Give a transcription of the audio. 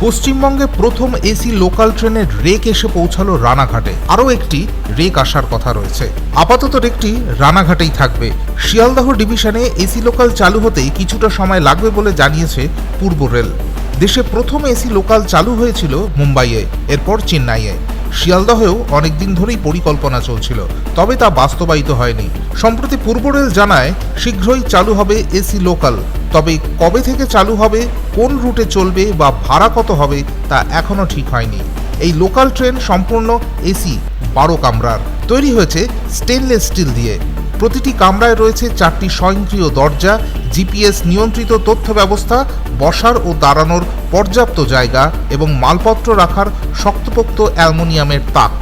পশ্চিমবঙ্গে প্রথম AC local ট্রেনের রেক এসে পৌঁছালো রানাঘাটে। আরও একটি রেক আসার কথা রয়েছে। আপাতত রেকটি রানাঘাটেই থাকবে। শিয়ালদহ ডিভিশনে এসি লোকাল চালু হতেই কিছুটা সময় লাগবে বলে জানিয়েছে পূর্ব রেল। দেশে প্রথম এসি লোকাল চালু হয়েছিল মুম্বাইয়ে, এরপর চেন্নাইয়ে। শিয়ালদহেও অনেকদিন ধরেই পরিকল্পনা চলছিল, তবে তা বাস্তবায়িত হয়নি। সম্প্রতি পূর্ব রেল জানায়, শীঘ্রই চালু হবে এসি লোকাল। তবে কবে থেকে চালু হবে, কোন রুটে চলবে বা ভাড়া কত হবে তা এখনও ঠিক হয়নি। এই লোকাল ট্রেন সম্পূর্ণ এসি, বারো কামরার। তৈরি হয়েছে স্টেনলেস স্টিল দিয়ে। প্রতিটি কামরায় রয়েছে চারটি স্বয়ংক্রিয় দরজা, জিপিএস নিয়ন্ত্রিত তথ্য ব্যবস্থা, বসার ও দাঁড়ানোর পর্যাপ্ত জায়গা এবং মালপত্র রাখার শক্তপোক্ত অ্যালুমিনিয়ামের তাক।